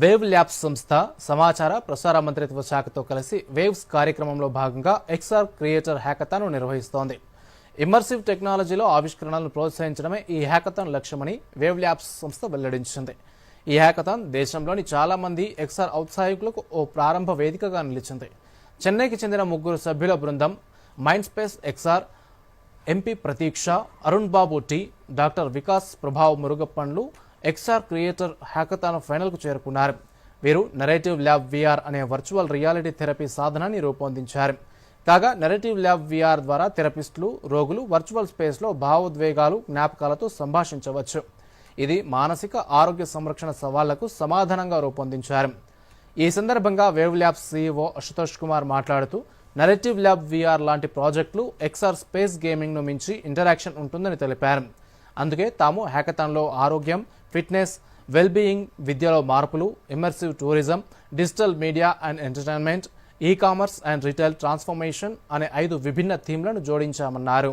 Wave labs సంస్థ సమాచార ప్రసార మంత్రిత్వ శాఖతో కలిసి వేవ్స్ కార్యక్రమంలో భాగంగా ఎక్స్ఆర్ క్రియేటర్ హ్యాకథాన్ నిర్వహిస్తోంది. ఇమ్మర్సివ్ టెక్నాలజీలో ఆవిష్కరణలను ప్రోత్సహించడమే ఈ హ్యాకథాన్ లక్ష్యమని వేవ్ ల్యాబ్స్ సంస్థ వెల్లడించింది. ఈ హ్యాకథాన్ దేశంలోని చాలా మంది ఎక్స్ఆర్ ఔత్సాహికులకు ఓ ప్రారంభ వేదికగా నిలిచింది. చెన్నైకి చెందిన ముగ్గురు సభ్యుల బృందం mind space XR MP Prateeksha Arun Babu T doctor Vikas Prabhav మురుగప్పన్లు XR creator hackathon ఫైనల్కు చేరుకున్నారు. వీరు నెరేటివ్ ల్యాబ్ విఆర్ అనే వర్చువల్ రియాలిటీ థెరపీ సాధనాన్ని రూపొందించారు. కాగా నెరేటివ్ ల్యాబ్ విఆర్ ద్వారా థెరపిస్టులు రోగులు వర్చువల్ స్పేస్లో భావోద్వేగాలు జ్ఞాపకాలతో సంభాషించవచ్చు. ఇది మానసిక ఆరోగ్య సంరక్షణ సవాళ్ళకు సమాధానంగా రూపొందించారు. ఈ సందర్భంగా wave labs CEO Ashutosh Kumar మాట్లాడుతూ నెరేటివ్ ల్యాబ్ విఆర్ లాంటి ప్రాజెక్టులు ఎక్స్ఆర్ స్పేస్ గేమింగ్ను మించి ఇంటరాక్షన్ ఉంటుందని తెలిపారు. అందుకే తాము హ్యాకథాన్లో ఆరోగ్యం ఫిట్నెస్ వెల్బీయింగ్ విద్యలో మార్పులు immersive tourism digital media and entertainment e commerce and retail transformation అనే ఐదు విభిన్న థీమ్లను జోడించామన్నారు.